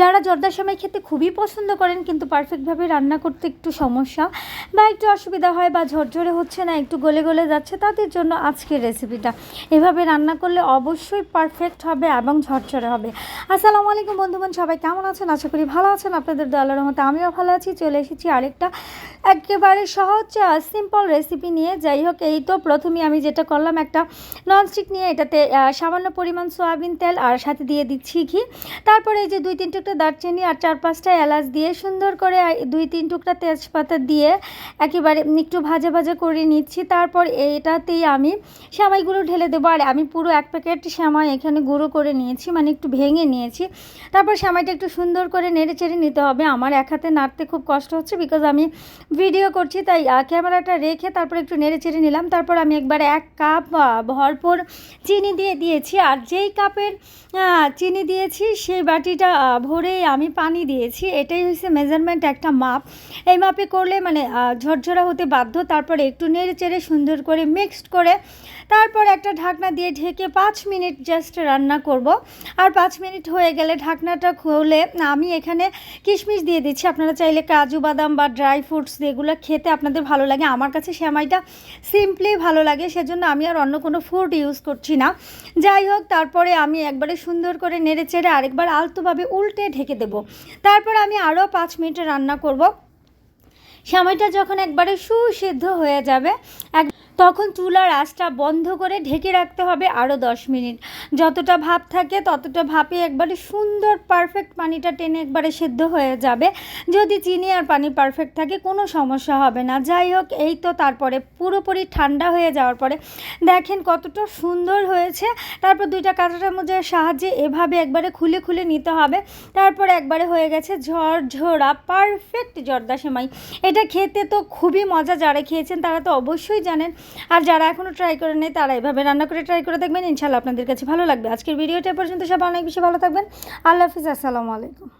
যারা জর্দার সময় খেতে খুবই পছন্দ করেন, কিন্তু পারফেক্টভাবে রান্না করতে একটু সমস্যা বা একটু অসুবিধা হয় বা ঝরঝরে হচ্ছে না, একটু গলে গলে যাচ্ছে, তাদের জন্য আজকের রেসিপিটা এভাবে রান্না করলে অবশ্যই পারফেক্ট হবে এবং ঝরঝরে হবে। আসসালামু আলাইকুম বন্ধুবান সবাই কেমন আছেন? আশা করি ভালো আছেন। আপনাদের দলের মতো আমিও ভালো আছি। চলে এসেছি আরেকটা একেবারে সহজ সিম্পল রেসিপি নিয়ে। যাই হোক, এই তো প্রথমে আমি যেটা করলাম, একটা ননস্টিক নিয়ে এটাতে সামান্য পরিমাণ সয়াবিন তেল আর সাথে দিয়ে দিচ্ছি ঘি। তারপরে এই যে দুই তিন টুকরা দারচিনি আর চার পাঁচটা এলাচ দিয়ে সুন্দর করে দুই তিন টুকরা তেজপাতা দিয়ে একেবারে একটু ভাজা ভাজা করে নিচ্ছি। তারপর এটাতেই আমি সেমাইগুলো ঢেলে দেবো। আর আমি পুরো এক প্যাকেট সেমাই এখানে গুঁড়ো করে নিয়েছি মানে একটু ভেঙে নিয়েছি। তারপর সেমাইটা একটু সুন্দর করে নেড়ে চেড়ে নিতে হবে। আমার এক হাতে নাড়তে খুব কষ্ট হচ্ছে বিকজ আমি ভিডিও করছি, তাই ক্যামেরাটা রেখে তারপর একটু নেড়ে চেড়ে নিলাম। তারপর আমি একবার এক কাপ ভরপুর চিনি দিয়ে দিয়েছি। আর যেই কাপের চিনি দিয়েছি, সেই বাটিটা ভরেই আমি পানি দিয়েছি, এটাই হচ্ছে মেজারমেন্ট একটা মাপ। এই মাপে করলে মানে ঝরঝরা হতে বাধ্য, তারপরে একটু নেড়ে চেড়ে সুন্দর করে মিক্সড করে, তারপর একটা ঢাকনা দিয়ে ঢেকে পাঁচ মিনিট জাস্ট রান্না করব। আর পাঁচ মিনিট হয়ে গেলে ঢাকনাটা খুলে আমি এখানে কিশমিশ দিয়ে দিচ্ছি। আপনারা চাইলে কাজু বাদাম বা ড্রাই ফ্রুটস এগুলো খেতে আপনাদের ভালো লাগে। আমার কাছে সেমাইটা সিম্পলি ভালো লাগে, সেজন্য আমি আর অন্য কোনো ফুড ইউজ করছি না। যাই হোক, তারপরে আমি একবারে সুন্দর করে নেড়ে চেড়ে আরেকবার আলতোভাবে উল্টে ঢেকে দেবো। তারপর আমি আরও পাঁচ মিনিট রান্না করব। সময়টা যখন একবারে সুসিদ্ধ হয়ে যাবে এক তখন চুলার আঁচটা বন্ধ করে ঢেকে রাখতে হবে আরও দশ মিনিট। যতটা ভাপ থাকে ততটা ভাপে একবারে সুন্দর পারফেক্ট পানিটা টেনে একবারে সেদ্ধ হয়ে যাবে। যদি চিনি আর পানি পারফেক্ট থাকে কোনো সমস্যা হবে না। যাই হোক, এই তো তারপরে পুরোপুরি ঠান্ডা হয়ে যাওয়ার পরে দেখেন কতটা সুন্দর হয়েছে। তারপর দুইটা কাঁচা চামচের সাহায্যে এভাবে একবারে খুলে খুলে নিতে হবে। তারপর একবারে হয়ে গেছে ঝরঝরা পারফেক্ট জর্দা সেমাই। এটা খেতে তো খুবই মজা। যারা খেয়েছেন তারা তো অবশ্যই জানেন আর যারা এখনও ট্রাই করে নেই, তারা এভাবে রান্না করে ট্রাই করে দেখবেন। ইনশাল্লাহ আপনাদের কাছে ভালো লাগবে। আজকের ভিডিওটা পর্যন্ত সব অনেক বেশি ভালো থাকবেন। আল্লাহ হাফিজ, আসসালামু আলাইকুম।